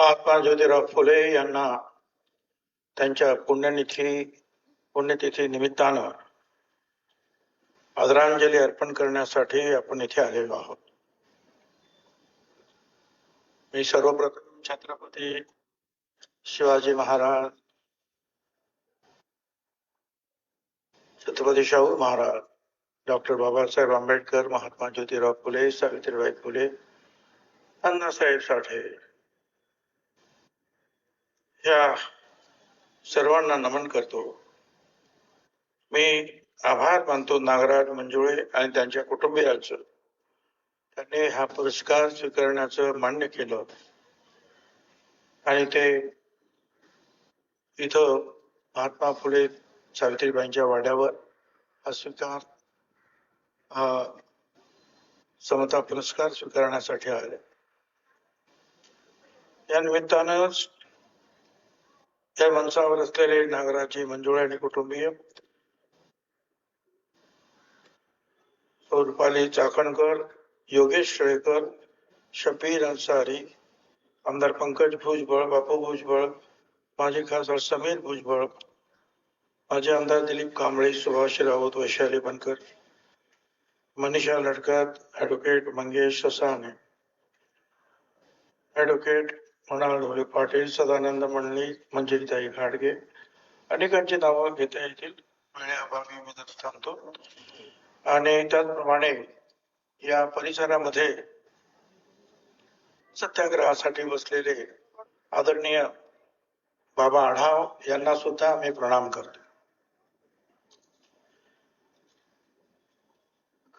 महात्मा ज्योतिराव फुले यांना त्यांच्या पुण्यतिथी पुण्यतिथी निमित्तानं आदरांजली अर्पण करण्यासाठी आपण इथे आलेलो आहोत. मी सर्वप्रथम छत्रपती शिवाजी महाराज छत्रपती शाहू महाराज डॉक्टर बाबासाहेब आंबेडकर महात्मा ज्योतिराव फुले सावित्रीबाई फुले अण्णासाहेब साठे या सर्वांना नमन करतो. मी आभार मानतो नागराज मंजुळे आणि त्यांच्या कुटुंबियांचं. त्यांनी हा पुरस्कार स्वीकारण्याचं मान्य केलं. आणि ते इथं महात्मा फुले सावित्रीबाईंच्या वाड्यावर हा स्वीकार समता पुरस्कार स्वीकारण्यासाठी आले. या निमित्तानं त्या मंचावर असलेले नागराजी मंजुळे आणि कुटुंबीय. रुपाली चाकणकर योगेश शेळकर शफीर अन्सारी आमदार पंकज भुजबळ बापू भुजबळ माजी खासदार समीर भुजबळ माजी आमदार दिलीप कांबळे सुभाष राऊत वैशाली बनकर मनीषा लडकत ॲडव्होकेट मंगेश ससाने. ॲडव्होकेट मृणाल ढोले पाटील सदानंद मंडळी मंजिरीताई घाडगे. अनेकांची नावं घेता येतील. वेळेअभावी मी तर थांबतो. आणि त्याचप्रमाणे या परिसरामध्ये सत्याग्रहासाठी बसलेले आदरणीय बाबा आढाव यांना सुद्धा मी प्रणाम करतो.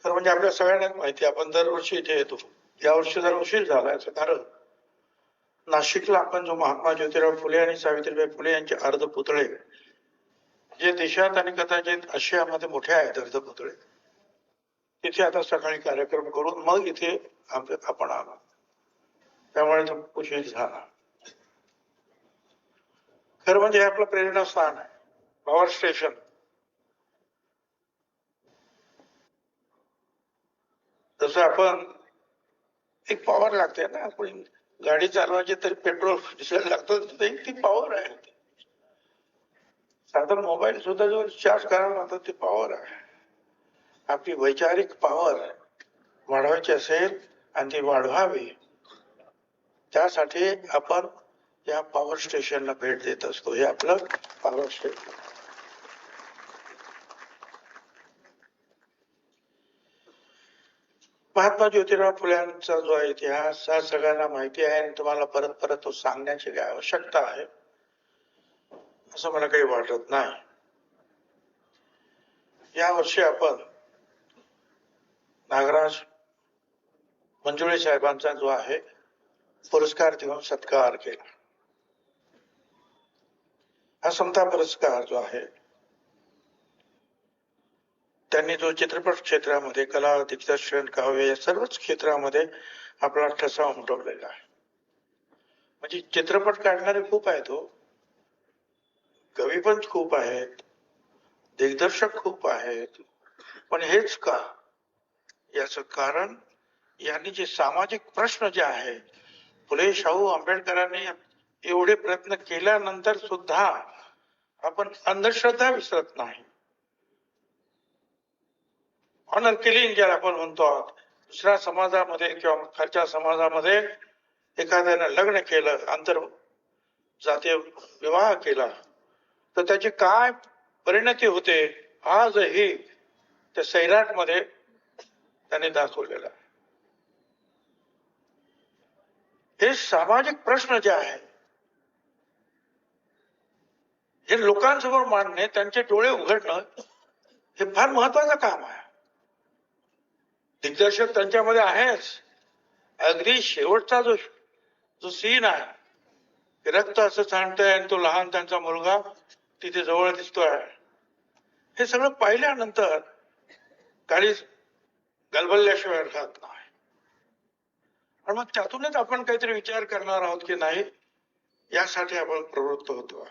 खरं म्हणजे आपल्या सगळ्यांना माहिती आपण दरवर्षी इथे येतो. यावर्षी जर उशीर झाला याचं कारण नाशिकला आपण जो महात्मा ज्योतिराव फुले आणि सावित्रीबाई फुले यांचे अर्ध पुतळे जे देशात आणि कदाचित आशियामध्ये मोठे आहेत अर्ध पुतळे तिथे आता सकाळी कार्यक्रम करून मग इथे आपण आला. त्यामुळे तो उशीर झाला. खरं म्हणजे हे आपलं प्रेरणास्थान आहे. Power station. जसं आपण एक पॉवर लागते ना आपण गाडी चालवायची तरी पेट्रोल डिझेल लागतं ती पॉवर आहे. साधारण मोबाईल सुद्धा जो चार्ज करायला लागतात ती पॉवर आहे. आपली वैचारिक पॉवर वाढवायची असेल आणि ती वाढवावी त्यासाठी आपण या पॉवर स्टेशनला भेट देत असतो. हे आपलं पॉवर स्टेशन महात्मा ज्योतिराव फुल्यांचा जो इतिहास हा सगळ्यांना माहिती आहे आणि तुम्हाला परत परत तो सांगण्याची काय आवश्यकता आहे असं मला काही वाटत नाही. या वर्षी आपण नागराज मंजुळे साहेबांचा जो आहे पुरस्कार देऊन सत्कार केला. हा समता पुरस्कार जो आहे त्यांनी जो चित्रपट क्षेत्रामध्ये कला दिग्दर्शन काव्य या सर्वच क्षेत्रामध्ये आपला ठसा उमटवलेला आहे. म्हणजे चित्रपट काढणारे खूप आहेत हो. कवी पण खूप आहेत. दिग्दर्शक खूप आहेत. पण हेच का? याच कारण यांनी जे सामाजिक प्रश्न जे आहे फुले शाहू आंबेडकरांनी एवढे प्रयत्न केल्यानंतर सुद्धा आपण अंधश्रद्धा विसरत नाही. ऑनर किलिंग ज्याला आपण म्हणतो आहोत. दुसऱ्या समाजामध्ये किंवा खालच्या समाजामध्ये एखाद्यानं लग्न केलं आंतर जातीय विवाह केला तर त्याची काय परिणती होते आजही त्या सैराटमध्ये त्याने दाखवलेला आहे. हे सामाजिक प्रश्न जे आहे हे लोकांसमोर मांडणे त्यांचे डोळे उघडणं हे फार महत्वाचं काम आहे. दिग्दर्शक त्यांच्यामध्ये आहेच. अगदी शेवटचा जो जो सीन आहे रक्त असं सांडतंय आणि तो लहान त्यांचा मुलगा तिथे जवळ दिसतोय. हे सगळं पाहिल्यानंतर काही गलबलल्याशिवाय राहत नाही. आणि मग त्यातूनच आपण काहीतरी विचार करणार आहोत की नाही यासाठी आपण प्रवृत्त होतो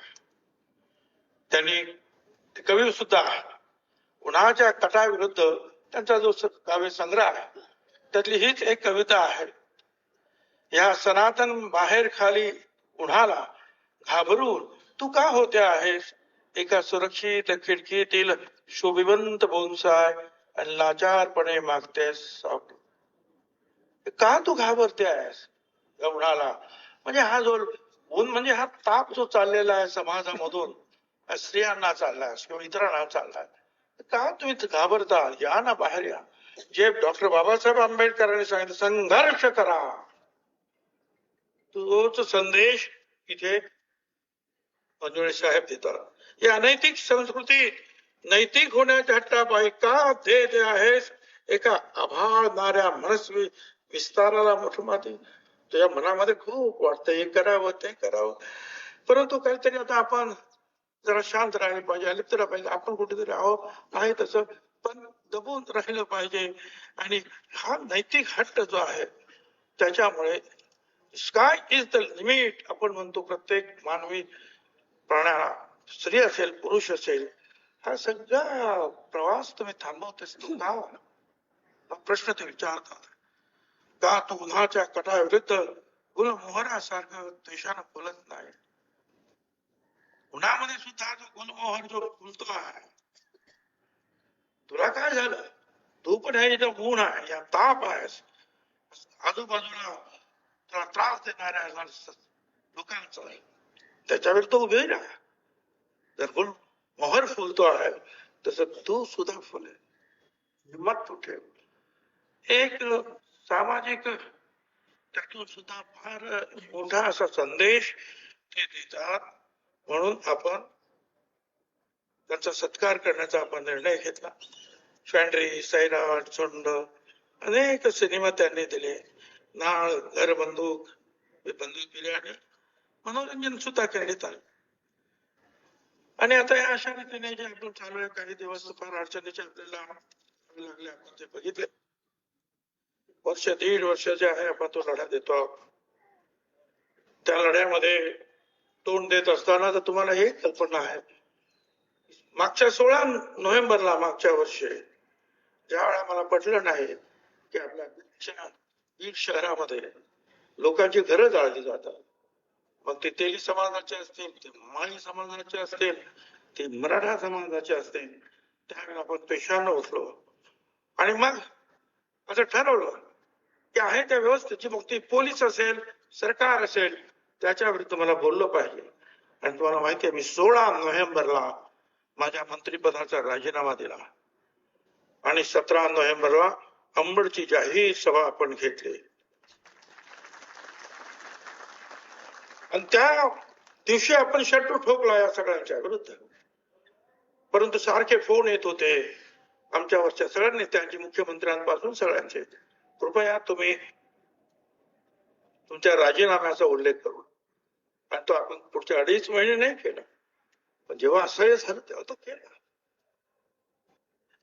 त्यांनी कवी सुद्धा उन्हाच्या कटाविरुद्ध त्यांचा जो काव्य संग्रह आहे त्यातली हीच एक कविता आहे. या सनातन बाहेर खाली उन्हाला घाबरून तू का होते आहेस? एका सुरक्षित खिडकीतील शोभिवंत बोनसाय आणि लाचारपणे मागतेस का तू घाबरते आहेस उन्हाला. म्हणजे हा जो ऊन म्हणजे हा ताप जो चाललेला आहे समाजामधून स्त्रियांना चाललाय किंवा इतरांना चाललाय का तुम्ही घाबरता या ना बाहेर या. जे डॉक्टर बाबासाहेब आंबेडकरांनी सांगितलं संघर्ष करा. तोच संदेश इथे मंजुळे साहेब देतात. या अनैतिक संस्कृती नैतिक होण्याच्या हट्टापायी का देत आहेस. एका आभाळणाऱ्या मनस्वी विस्ताराला मोठमाती तुझ्या मनामध्ये खूप वाटतं हे करावं ते करावं. परंतु काहीतरी आता आपण जरा शांत राहिले पाहिजे अलिप्त राहिलं पाहिजे. आपण कुठेतरी आहो आहे तसं. पण दबून राहिलं पाहिजे. आणि हा नैतिक हट्ट जो आहे त्याच्यामुळे स्काय इज द लिमिट आपण म्हणतो प्रत्येक मानवी प्राण्याला स्त्री असेल पुरुष असेल हा सगळा प्रवास तुम्ही थांबवतेस तू का प्रश्न ते विचारतात. का तू उन्हाच्या कटाविरुद्ध गुलमोहरासारखं देशानं बोलत नाही? उन्हामध्ये सुद्धा जो गुलमोहर जो फुलतो आहे तुला काय झालं तू पण हे जो ऊन आहे या ताप आहेस आजूबाजूला तुला त्रास देणाऱ्या लोकांचा त्याच्यावर तो उभे राहा जर गुल मोहर फुलतो आहे तसं तू सुद्धा फुले। हिंमत तू ठेव एक सामाजिक त्यातून सुद्धा फार मोठा असा संदेश ते देतात म्हणून आपण त्यांचा सत्कार करण्याचा आपण निर्णय घेतला. फॅन्ड्री सैराट चोंड अनेक सिनेमा त्यांनी दिले. नाळ घर बंदूक बंदूक दिले आणि मनोरंजन सुद्धा करण्यात आले. आणि आता या अशा रीतीने जे आपण चालू आहे काही दिवस फार अडचणीचे आपल्याला लागले आपण ते बघितले. वर्ष दीड वर्ष जे आहे आपण तो लढा देतो. त्या लढ्यामध्ये तोंड देत असताना तर तुम्हाला हे कल्पना आहे. मागच्या सोळा नोव्हेंबरला मागच्या वर्षी ज्या वेळा मला पटलं नाही की आपल्या बीड शहरामध्ये लोकांची घरं जाळली जातात मग ते तेली समाजाचे असतील ते माळी समाजाचे असतील ते मराठा समाजाचे असतील त्यावेळेला आपण पेशानं उठलो. आणि मग असं ठरवलं की आहे त्या व्यवस्थेची मग ती पोलीस असेल सरकार असेल त्याच्यावर तुम्हाला बोललं पाहिजे. आणि तुम्हाला माहिती आहे मी सोळा नोव्हेंबरला माझ्या मंत्रिपदाचा राजीनामा दिला. आणि सतरा नोव्हेंबरला अंबडची जाहीर सभा आपण घेतली. आणि त्या दिवशी आपण शट्टू ठोकला या सगळ्यांच्या विरुद्ध. परंतु सारखे फोन येत होते. आमच्यावरच्या सगळ्या नेत्यांचे मुख्यमंत्र्यांपासून सगळ्यांचे. कृपया तुम्ही तुमच्या राजीनाम्याचा उल्लेख करून. आणि तो आपण पुढच्या अडीच महिने नाही केला. पण जेव्हा असह्य झालं तेव्हा तो केला.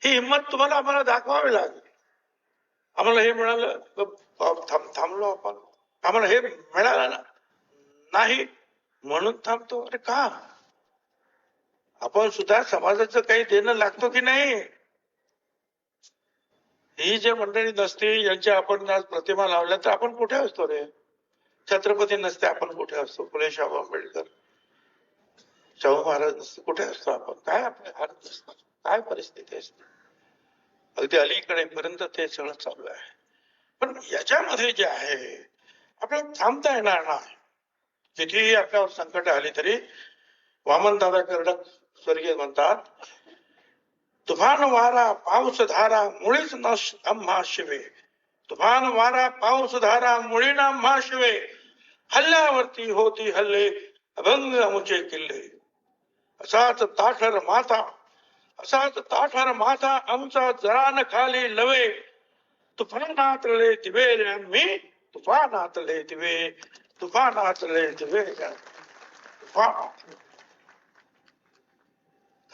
ही हिंमत तुम्हाला आम्हाला दाखवावी लागेल. आम्हाला हे मिळालं थांब- थांबलो आपण. आम्हाला हे मिळालं ना. नाही म्हणून थांबतो. अरे का? आपण सुद्धा समाजाचं काही देणं लागतो की नाही? ही जे मंडळी नसते यांच्या आपण आज प्रतिमा लावल्या तर आपण कुठे असतो रे? छत्रपती नसते आपण कुठे असतो? फुले शाहू आंबेडकर. शाहू महाराज नसते कुठे असतो आपण? काय आपले हात नसतात काय परिस्थिती असते? अगदी अलीकडे पर्यंत ते सगळं चालू आहे. पण याच्यामध्ये जे आहे आपल्याला थांबता येणार नाही. कितीही आपल्यावर संकट आली तरी वामन दादा कर्डक स्वर्गीय म्हणतात तुफान वारा पाऊस धारा मुळीच न आम्हा शिवे तुफान वारा पाऊस धारा मुळी न आम्हा शिवे हल्ल्यावरती होती हल्ले अभंग अमुचे किल्ले. असाच ताठर माथा असाच ताठर माथा आमचा जरान खाली लवे. तुफानातले दिवे मी तुफानातले दिवे तुफानातले दिवे तुफान.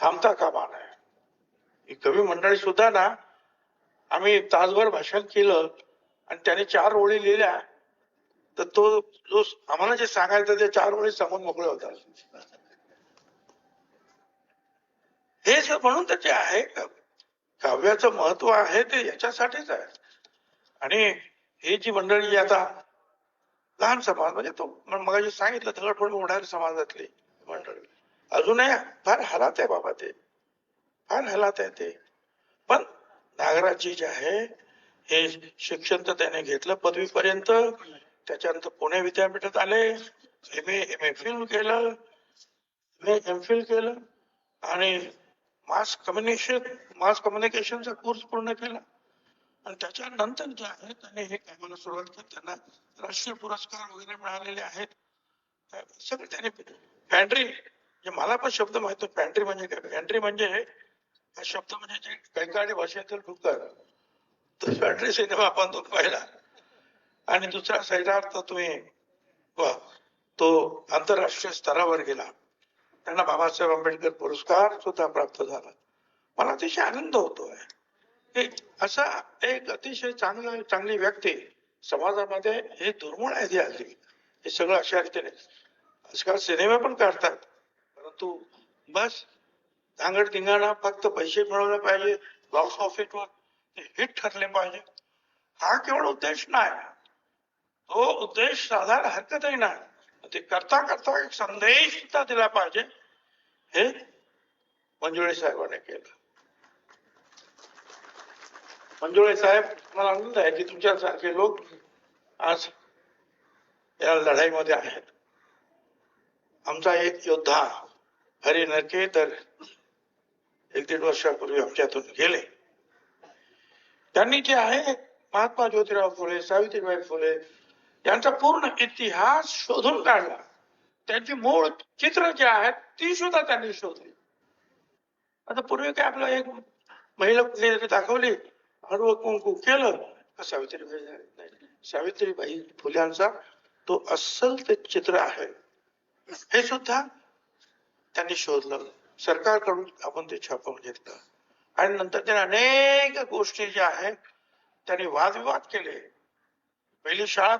थांबता कामा नये. ही कवी मंडळी सुद्धा ना आम्ही तासभर भाषण केलं आणि त्याने चार ओळी लिहिल्या. तर तो जो आम्हाला जे सांगायचं ते चार वेळेस सांगून मोकळे होतात. हे म्हणून त्याचे आहे काव्याचं महत्त्व आहे ते याच्यासाठीच आहे. आणि ही जी मंडळी आता लहान समाज म्हणजे तो मग सांगितलं थोडं उडाल समाजातली मंडळी. अजूनही फार हलात आहे बाबा ते. फार हलात आहे ते. पण नागराजी जे आहे हे शिक्षण तर त्याने घेतलं पदवीपर्यंत त्याच्यानंतर पुणे विद्यापीठात आले M A M A phil केलं एम फिल केलं आणि मास कम्युनिकेशन मास कम्युनिकेशनचा कोर्स पूर्ण केला. आणि त्याच्यानंतर जे आहेत त्याने हे कामाला सुरुवात केली त्यांना राष्ट्रीय पुरस्कार वगैरे मिळालेले आहेत. सगळे त्याने पॅन्ट्री जे मला पण शब्द माहिती पॅन्ट्री म्हणजे काय? पॅन्ट्री म्हणजे हा शब्द म्हणजे जे बंगाली भाषेतील डुक्कर. तर पॅन्ट्री सिनेमा आपण तो पाहिला आणि दुसरा साईडार्थ तुम्ही तो आंतरराष्ट्रीय स्तरावर गेला. त्यांना बाबासाहेब आंबेडकर पुरस्कार सुद्धा प्राप्त झाला. मला अतिशय आनंद होतोय असा एक अतिशय चांगला चांगली व्यक्ती समाजामध्ये हे दुर्मिळ आहे ती हे सगळं अशा रीतीने. आजकाल सिनेमे पण काढतात. परंतु बस धांगड धिंगाणा फक्त पैसे मिळवले पाहिजे. बॉक्स ऑफिसवर हिट ठरले पाहिजे. हा केवळ उद्देश नाही. तो उद्देश साधायला हरकतही नाही. ते करता करता एक संदेश सुद्धा दिला पाहिजे हे मंजुळे साहेबांनी केलं. मंजुळे साहेब मला आनंद आहे की तुमच्यासारखे लोक आज या लढाईमध्ये आहेत. आमचा एक योद्धा हरी नरके तर एक दीड वर्षापूर्वी आमच्यातून गेले. त्यांनी जे आहे महात्मा ज्योतिराव फुले सावित्रीबाई फुले यांचा पूर्ण इतिहास शोधून काढला. त्यांची मूळ चित्र जे आहेत ती सुद्धा त्यांनी शोधली. आता पूर्वी काय आपलं एक महिला कुठली दाखवली हळू कुंकू केलं सावित्रीबाई नाही. सावित्रीबाई फुल्यांचा तो अस्सल ते चित्र आहे. हे सुद्धा त्यांनी शोधलं. सरकारकडून आपण ते छापून घेतलं. आणि नंतर त्याने अनेक गोष्टी ज्या आहेत त्यांनी वादविवाद केले. पहिली शाळा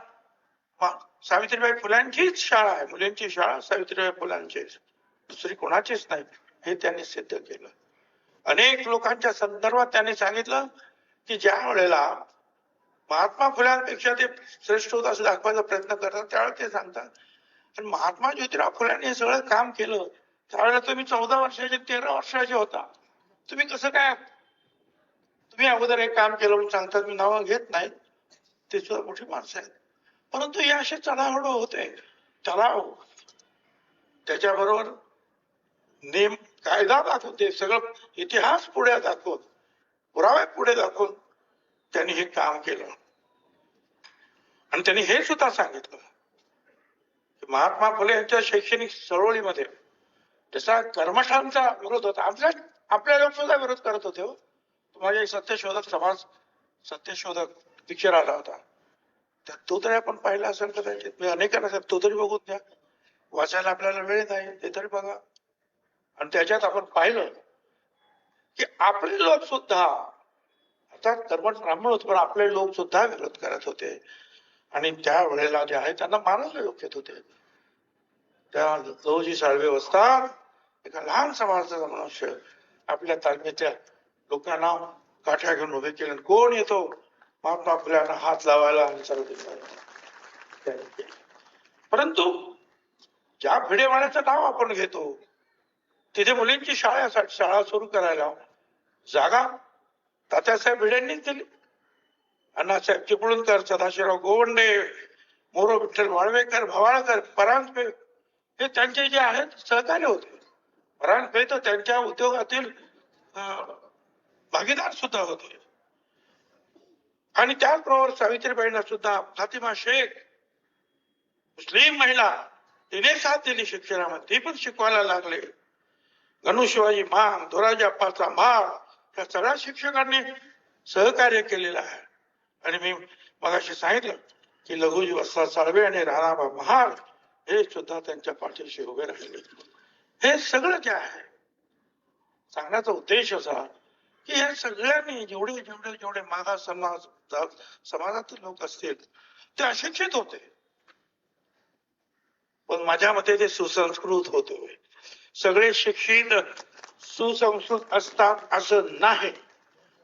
सावित्रीबाई फुलांचीच शाळा आहे. मुलींची शाळा सावित्रीबाई फुलांचीच दुसरी कोणाचीच नाही. हे त्यांनी सिद्ध केलं. अनेक लोकांच्या संदर्भात त्यांनी सांगितलं की ज्या वेळेला महात्मा फुल्यांपेक्षा ते श्रेष्ठ होत असं दाखवायचा प्रयत्न करतात त्यावेळेला ते सांगतात आणि महात्मा ज्योतिराव फुल्यांनी हे सगळं काम केलं. त्यावेळेला तुम्ही चौदा वर्षाचे तेरा वर्षाचे होता. तुम्ही कसं काय तुम्ही अगोदर एक काम केलं म्हणून सांगतात मी नावं घेत नाही. ते सुद्धा मोठी माणसं आहेत. परंतु हे असे चढावड होते. चढाव त्याच्याबरोबर नेम कायदा दाखवते सगळं इतिहास पुढे दाखवून पुरावे पुढे दाखवून त्यांनी हे काम केलं. आणि त्यांनी हे सुद्धा सांगितलं. की महात्मा फुले यांच्या शैक्षणिक चळवळीमध्ये जसा कर्मठांचा विरोध होता आपल्या आपल्या लोक सुद्धा विरोध करत होते हो. माझ्या म्हणजे एक सत्यशोधक समाज सत्यशोधक पिक्चर आला होता. तर तो तरी आपण पाहिला असेल कदाचित मी अनेकांना सांग तो तरी बघून द्या वाचायला आपल्याला वेळ नाही ते तरी बघा. आणि त्याच्यात आपण पाहिलं की आपले लोक सुद्धा आता कर्मठ ब्राह्मण होते पण आपले लोक सुद्धा विरोध करत होते. आणि त्या वेळेला जे आहे त्यांना मारायला लोक येत होते. त्या लवजी साळवे असतात एका लहान समाजाचा मनुष्य आपल्या तालमीतल्या लोकांना काठ्या घेऊन उभे केले. आणि कोण येतो? म्हणून आपल्याला हात लावायला परंतु ज्या भिडेवाड्याचं नाव आपण घेतो तिथे मुलींची शाळा शाळा सुरू करायला जागा तात्यासाहेब भिडेंनीच दिली. अण्णासाहेब चिपळूणकर सदाशिवराव गोवंडे मोरो विठ्ठल वाळवेकर भवाळकर परांजपे हे त्यांचे जे आहेत सहकार्य होते. परांजपे तर त्यांच्या उद्योगातील भागीदार सुद्धा होते. आणि त्याचबरोबर सावित्रीबाईंना सुद्धा फातिमा शेख मुस्लिम महिला तिने साथ दिली शिक्षणामध्ये ती पण शिकवायला लागले. गणू शिवाजी मांग धोराजी अप्पाचा माळ या सगळ्या शिक्षकांनी सहकार्य केलेलं आहे. आणि मी मगाशी सांगितलं की लघुजी वस्ता साळवे आणि राणाबा महाल हे सुद्धा त्यांच्या पाठीशी उभे राहिले. हे सगळं जे आहे सांगण्याचा उद्देश असा की या सगळ्यांनी जेवढे जेवढे जेवढे मागास समाज समाजातील लोक असतील ते अशिक्षित होते. पण माझ्या मते ते सुसंस्कृत होते. सगळे शिक्षित सुसंस्कृत असतात असं नाही.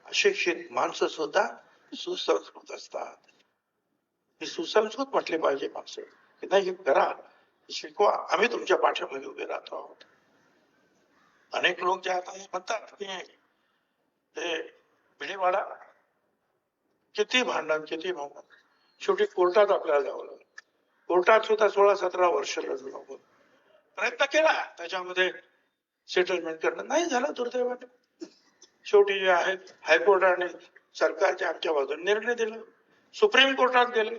अशिक्षित माणसं सुद्धा सुसंस्कृत असतात. हे सुसंस्कृत म्हटले पाहिजे माणसं. की नाही हे करा शिकवा. आम्ही तुमच्या पाठ्यामध्ये उभे राहतो. आहोत अनेक लोक जे आता म्हणतात की हे भिडेवाडा किती भांडण किती भांडण. शेवटी कोर्टात आपल्याला जावं लागलं. कोर्टात सुद्धा सोळा सतरा वर्ष लढलो आपण. प्रयत्न केला. त्याच्यामध्ये सेटलमेंट करणं. नाही झालं दुर्दैवाने. शेवटी जे आहेत हायकोर्टाने सरकारच्या आमच्या बाजूने निर्णय दिला. सुप्रीम कोर्टात गेले.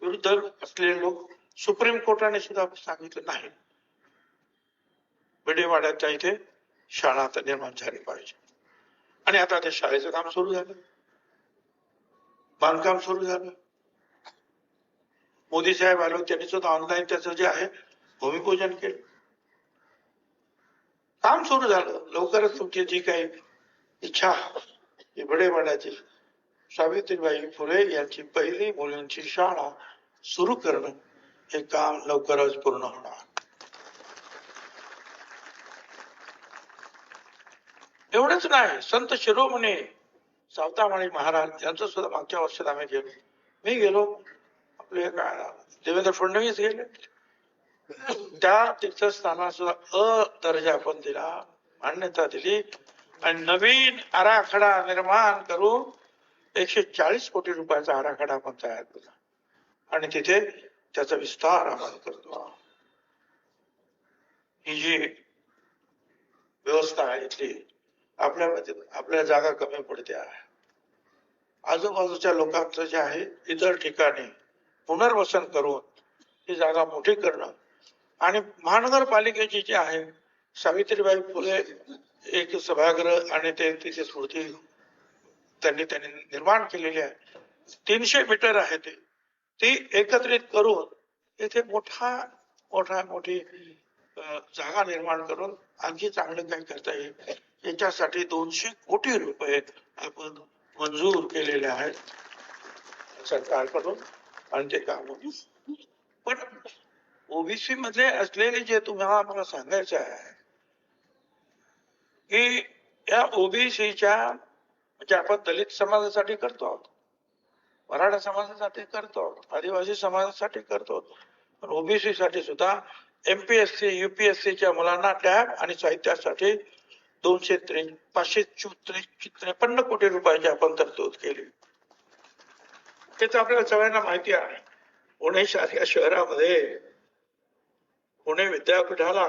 विरुद्ध असलेले लोक सुप्रीम कोर्टाने सुद्धा सांगितलं नाही. भिडेवाड्याच्या इथे शाळा आता निर्माण झाली पाहिजे. आणि आता त्या शाळेचं काम सुरू झालं. बांधकाम सुरू झालं. मोदी साहेब आलो त्यांनी सुद्धा ऑनलाईन त्याचं जे आहे भूमिपूजन केलं. काम सुरू झालं. लवकरच तुमची जी काही इच्छा ही बडेवाड्याची सावित्रीबाई फुले यांची पहिली मुलींची शाळा सुरू करणं हे काम लवकरच पूर्ण होणार. एवढंच नाही. संत शिरोमणे सावतामाळी महाराज यांचं सुद्धा मागच्या वर्षात आम्ही गेलो. मी गेलो. आपले काय देवेंद्र फडणवीस गेले. त्या तीर्थस्थानाला सुद्धा अ दर्जा आपण दिला मान्यता दिली. आणि नवीन आराखडा निर्माण करून एकशे चाळीस कोटी रुपयाचा आराखडा आपण तयार केला. आणि तिथे त्याचा विस्तार आपण करतो. ही जी व्यवस्था आहे इथली आपल्या आपल्या जागा कमी पडते आहे. आजूबाजूच्या लोकांचं जे आहे इतर ठिकाणी पुनर्वसन करून ही जागा मोठी करणं. आणि महानगरपालिकेची जी आहे सावित्रीबाई फुले एक सभागृह आणि ते तिची स्मृती त्यांनी त्यांनी निर्माण केलेली आहे. तीनशे मीटर आहे ते. ती एकत्रित करून इथे मोठा मोठा मोठी जागा निर्माण करून आणखी चांगलं काही करता येईल. याच्यासाठी दोनशे कोटी रुपये आपण मंजूर केलेले आहेत. सरकारकडून हो? आणि ते काम पण ओबीसी मध्ये असलेले जे तुम्हाला मला सांगायचं आहे की या ओबीसीच्या म्हणजे आपण दलित समाजासाठी करतो आहोत मराठा समाजासाठी करतो आहोत आदिवासी समाजासाठी करतो आहोत पण ओबीसी साठी सुद्धा एमपीएससी युपीएससीच्या मुलांना टॅब आणि साहित्यासाठी दोनशे त्रे पाचशे चौत्रे- त्रेपन्न कोटी रुपयाची आपण तरतूद केली. ते तर आपल्याला सगळ्यांना माहिती आहे. पुणे सारख्या शहरामध्ये पुणे विद्यापीठाला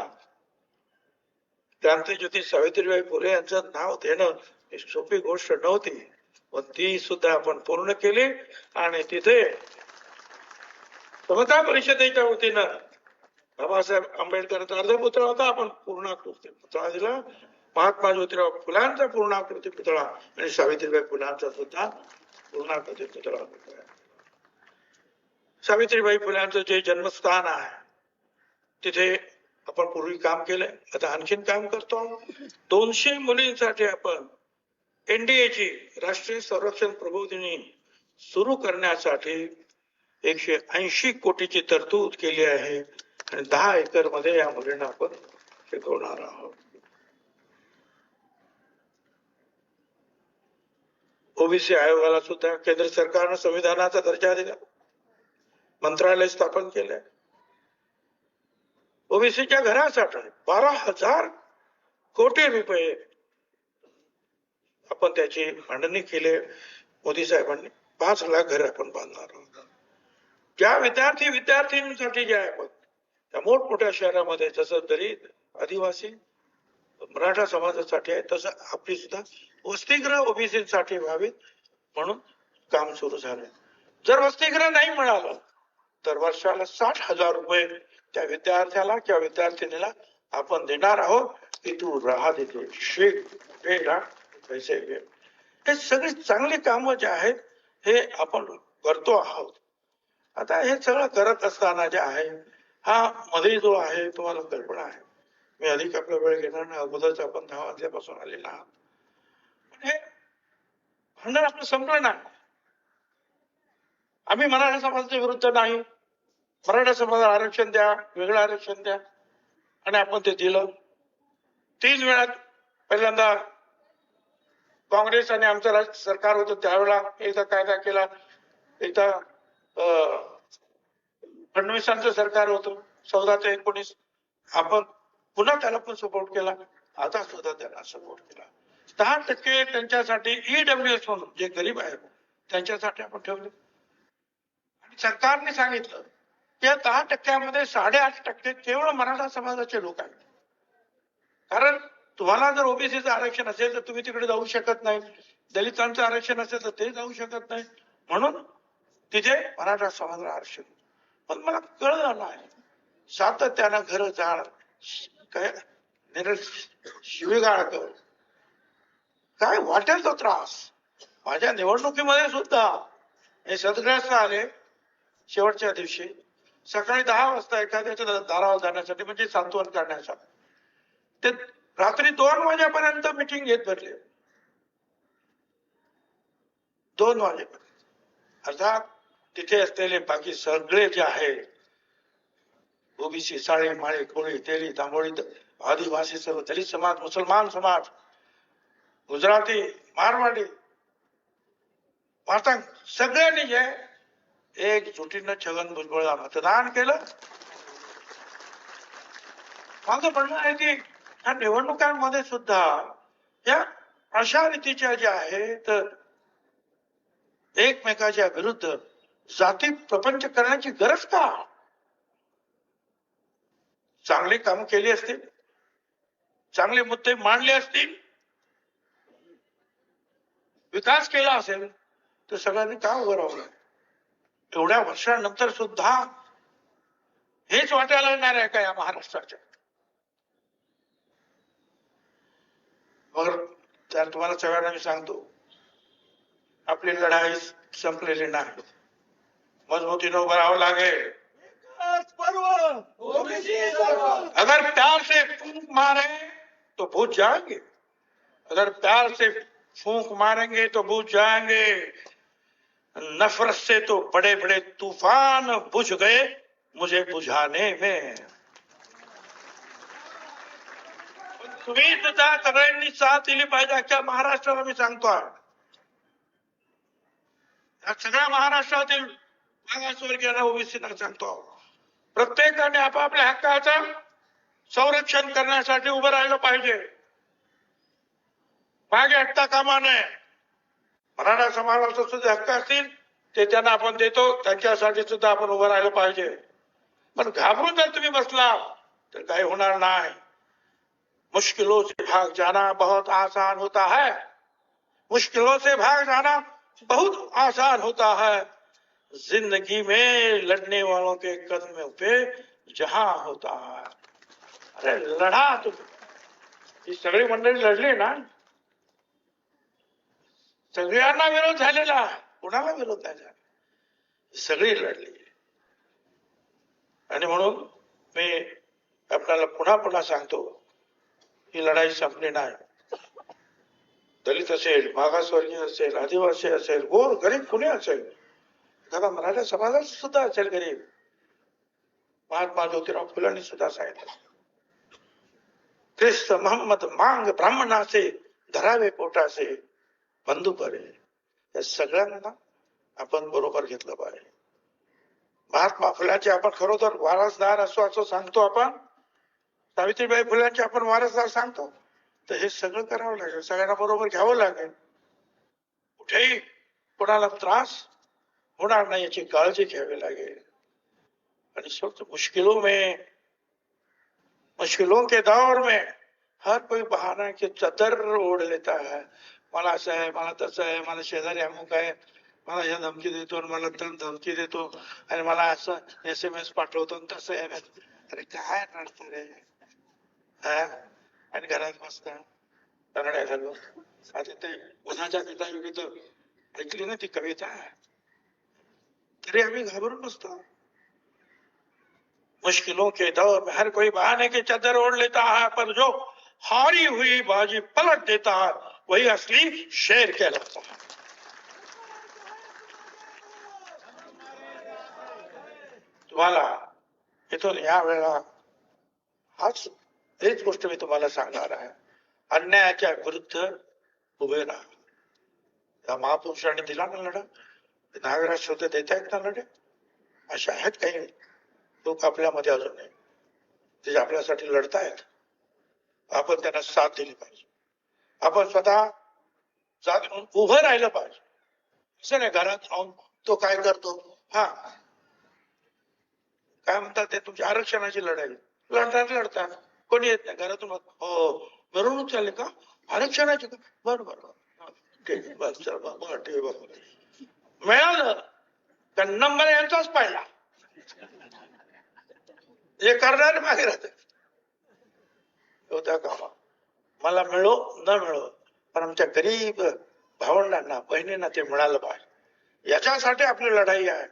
क्रांतीज्योती सावित्रीबाई फुले यांचं नाव देणं ही सोपी गोष्ट नव्हती पण ती सुद्धा आपण पूर्ण केली आणि तिथे समता परिषदेच्या वतीनं बाबासाहेब आंबेडकरांचा अर्ध पुतळा होता. आपण पूर्ण पुतळा दिला. महात्मा ज्योतिराव फुलांचा पूर्णाकृती पुतळा आणि सावित्रीबाई फुलांचा सुद्धा पूर्णाकृती पुतळा होता सावित्रीबाई फुलांचं जे जन्मस्थान आहे तिथे आपण पूर्वी काम केलंय. आता आणखीन काम करतो दोनशे मुलींसाठी आपण एनडीएची राष्ट्रीय संरक्षण प्रबोधिनी सुरू करण्यासाठी एकशे ऐंशी कोटीची तरतूद केली आहे. आणि दहा एकरमध्ये या मुलींना आपण शिकवणार आहोत. ओबीसी आयोगाला सुद्धा केंद्र सरकारनं संविधानाचा दर्जा दिला. मंत्रालय स्थापन केलंय. ओबीसीच्या घरासाठी बारा हजार कोटी रुपये आपण त्याची मांडणी केली. मोदी साहेबांनी पाच लाख घर आपण बांधणार आहोत. ज्या विद्यार्थी विद्यार्थ्यांसाठी जे आहे आपण त्या मोठमोठ्या शहरामध्ये जसं दलित आदिवासी मराठा समाजासाठी आहे तसं आपली सुद्धा वसतिगृह ओबीसीसाठी व्हावीत म्हणून काम सुरू झालं. जर वसतिगृह नाही मिळालं तर वर्षाला साठ हजार रुपये त्या विद्यार्थ्याला किंवा विद्यार्थिनीला आपण देणार आहोत. की तू राहा तिथे शिक हे पैसे घे हे सगळी चांगली कामं जे आहेत हे आपण करतो आहोत. आता हे सगळं करत असताना जे आहे हा मध्ये जो आहे तुम्हाला कल्पना आहे. मी अधिक आपला वेळ घेणार नाही. अगोदरच आपण दहा वाजल्यापासून आलेला आहात. म्हणजे भांडण आपलं संपलं नाही आम्ही मराठा समाजाच्या विरुद्ध नाही. मराठा समाजाला आरक्षण द्या वेगळं आरक्षण द्या. आणि आपण ते दिलं. तीन वेळा पहिल्यांदा काँग्रेस आणि आमचं राज्य सरकार होतं त्यावेळेला एकदा कायदा केला. एकदा अं, फडणवीसांचं सरकार होतं. चौदा ते एकोणीस. आपण पुन्हा त्याला पण सपोर्ट केला. आता सुद्धा त्याला सपोर्ट केला. दहा टक्के त्यांच्यासाठी ईडब्ल्यू एस म्हणून जे गरीब आहेत त्यांच्यासाठी आपण ठेवले. आणि सरकारने सांगितलं की या दहा टक्क्यामध्ये साडेआठ टक्के केवळ मराठा समाजाचे लोक आहेत. कारण तुम्हाला जर ओबीसीचं आरक्षण असेल तर तुम्ही तिकडे जाऊ शकत नाही. दलितांचं आरक्षण असेल तर ते जाऊ शकत नाही. म्हणून तिथे मराठा समाजाला आरक्षण. पण मला कळलं नाही. सातत्यानं घर जाळ काय निरल शिवीगाळ कर काय वाटेल तो त्रास? माझ्या निवडणुकीमध्ये सुद्धा हे सदग्रस्त आले शेवटच्या दिवशी सकाळी दहा वाजता एखाद्याच्या दारावर जाण्यासाठी म्हणजे सांत्वन करण्यासाठी. ते रात्री दोन वाजेपर्यंत मिटिंग घेत बसले. दोन वाजेपर्यंत. अर्थात तिथे असलेले बाकी सगळे जे आहे ओबीसी साळे माळे कोळी तेली तांबोळी आदिवासी सर्व दलित समाज मुसलमान समाज गुजराती मारवाडी. मातांग सगळ्यांनी जे एकजुटीनं छगन भुजबळला मतदान केलं. माझं म्हणणं आहे की ह्या निवडणुकांमध्ये सुद्धा या अशा रीतीच्या ज्या आहेत एकमेकाच्या विरुद्ध जाती प्रपंच करण्याची गरज का? चांगली काम केली असतील चांगले मुद्दे मांडले असतील विकास केला असेल तर सगळ्यांनी का उभं राहलं एवढ्या वर्षानंतर सुद्धा हेच वाटायला येणार आहे का या महाराष्ट्राच्या? मगर तर तुम्हाला सगळ्यांना मी सांगतो आपली लढाई संपलेली नाही. मजबूतीनं उभं राहावं लागेल. अगर प्यार से फूंक मारे तो बुझ जाएँगे. अगर प्यार से फूंक मारेंगे तो बुझ जाएंगे। नफरत से तो बड़े बड़े तूफान बुझ गए मुझे बुझाने में। तुम्ही सगळ्यांनी साथ दिली पाहिजे अख्ख्या महाराष्ट्राला मी सांगतो या सगळ्या महाराष्ट्रातील मागासवर्गीयांना ओबीसीना सांगतो हो। प्रत्येकाने आपापल्या हक्काचं संरक्षण करण्यासाठी उभं राहिलं पाहिजे। मागे हटता कामा नये. मराठा समाजाचे सुद्धा हक्क असतील, ते त्यांना आपण देतो, त्यांच्यासाठी सुद्धा आपण उभं राहिलं पाहिजे. पण घाबरून जर तुम्ही बसला तर काही होणार नाही. मुश्किलों से भाग जाना बहुत आसान होता है. मुश्किलों से भाग जाना बहुत आसान होता है. ज़िंदगी में लड़ने वालों के कदम पे जहाँ होता है। अरे लढा तुम्ही ही सगळी मंडळी लढली ना? सगळ्यांना विरोध झालेला कुणाला विरोध नाही झाला सगळी लढली आणि म्हणून मी आपल्याला पुन्हा पुन्हा सांगतो ही लढाई संपली नाही. दलित असेल मागासवर्गीय असेल आदिवासी असेल गोर गरीब कुणी असेल एखादा मराठा समाजात सुद्धा असेल गरीब. महात्मा ज्योतिराव फुलांनी सुद्धा सांगितलं. ख्रिस्त महम्मद मांग ब्राह्मणाचे धरावे पोटाचे बंधू करे या सगळ्यांना आपण बरोबर घेतलं पाहिजे. महात्मा फुलांचे आपण खरोखर वारसदार असो असं सांगतो आपण. सावित्रीबाई फुलांचे आपण वारसदार सांगतो. तर हे सगळं करावं लागेल. सगळ्यांना बरोबर घ्यावं लागेल. कुठेही कोणाला त्रास होणार नाही याची काळजी घ्यावी लागेल. आणि शेवट मुश्किलों में. मुश्किलों के दौर में. हर कोई बहाना की चदर ओढ लेता है. मला असं आहे मला तसं आहे मला शेजारी अमुक आहे, मला ह्या धमकी देतो मला तर धमकी देतो. आणि मला असं एस एम एस पाठवतो तसं आहे. अरे काय नडत रे? आणि घरात बसता रगड्या झालो आता ते उन्हाच्या पिता ऐकली ना ती कविता. तरी आम्ही घाबरून बसतो. मुश्किलों के दौर में हर कोई बहाने की चादर ओढ़ लेता है, पर जो हारी हुई बाजी पलट देता है वही असली शेर कहलाता है तुम्हाला इथून या वेळेला हाच हेच गोष्ट मी तुम्हाला सांगणार आहे अन्यायाच्या विरुद्ध उभे राहा या महापुरुषांनी दिला ना लढा नागराज शोध देत आहेत ना लढे असे आहेत काही लोक आपल्यामध्ये अजून नाही ते जे आपल्यासाठी लढतायत आपण त्यांना साथ दिली पाहिजे आपण स्वतः जात उभं राहिलं पाहिजे. असं नाही घरात राहून तो काय करतो? हा. काय म्हणतात ते तुमची आरक्षणाची लढाई. लढतात लढतात. कोणी येत नाही घरातून हो. मिरवणूक चालले का? आरक्षणाची का? बरं बरं ठीक आहे बस चल ठीक आहे मिळालं. तर नंबर यांचाच पाहिला. हे करणारे मागे राहते. होत्या कामा मला मिळो न मिळो पण आमच्या गरीब भावंडांना बहिणींना ते मिळालं पाहिजे. याच्यासाठी आपली लढाई आहे.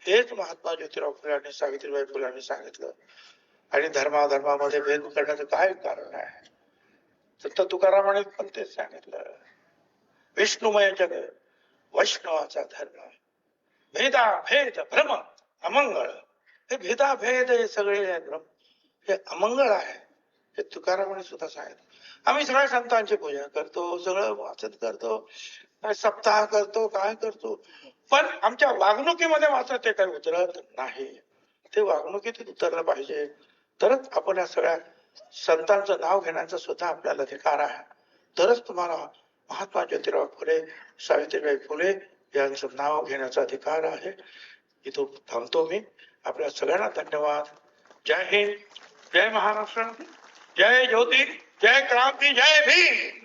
हेच महात्मा ज्योतिराव फुले आणि सावित्रीबाई फुलांनी सांगितलं. आणि धर्माधर्मामध्ये भेद करण्याचं काय कारण आहे? संत तुकारामाने पण तेच सांगितलं. विष्णुमय जग वैष्णवाचा धर्म भेदा भेद भ्रम अमंगळ. हे भेदा भेद हे सगळे हे भ्रम हे अमंगळ आहे. हे तुकारामाने सुद्धा सांगितलं. आम्ही सगळ्या संतांची पूजा करतो सगळं वाचन करतो सप्ताह करतो काय करतो. पण आमच्या वागणुकीमध्ये मात्र ते काही उतरत नाही. ते वागणुकीत उतरलं पाहिजे. तरच आपण या सगळ्या संतांचं नाव घेण्याचा सुद्धा आपल्याला अधिकार आहे. तरच तुम्हाला महात्मा ज्योतिराव फुले सावित्रीबाई फुले यांचं नाव घेण्याचा अधिकार आहे. इथून थांबतो मी. आपल्या सगळ्यांना धन्यवाद. जय हिंद. जय महाराष्ट्र. जय ज्योती जय क्रांती जय भीम।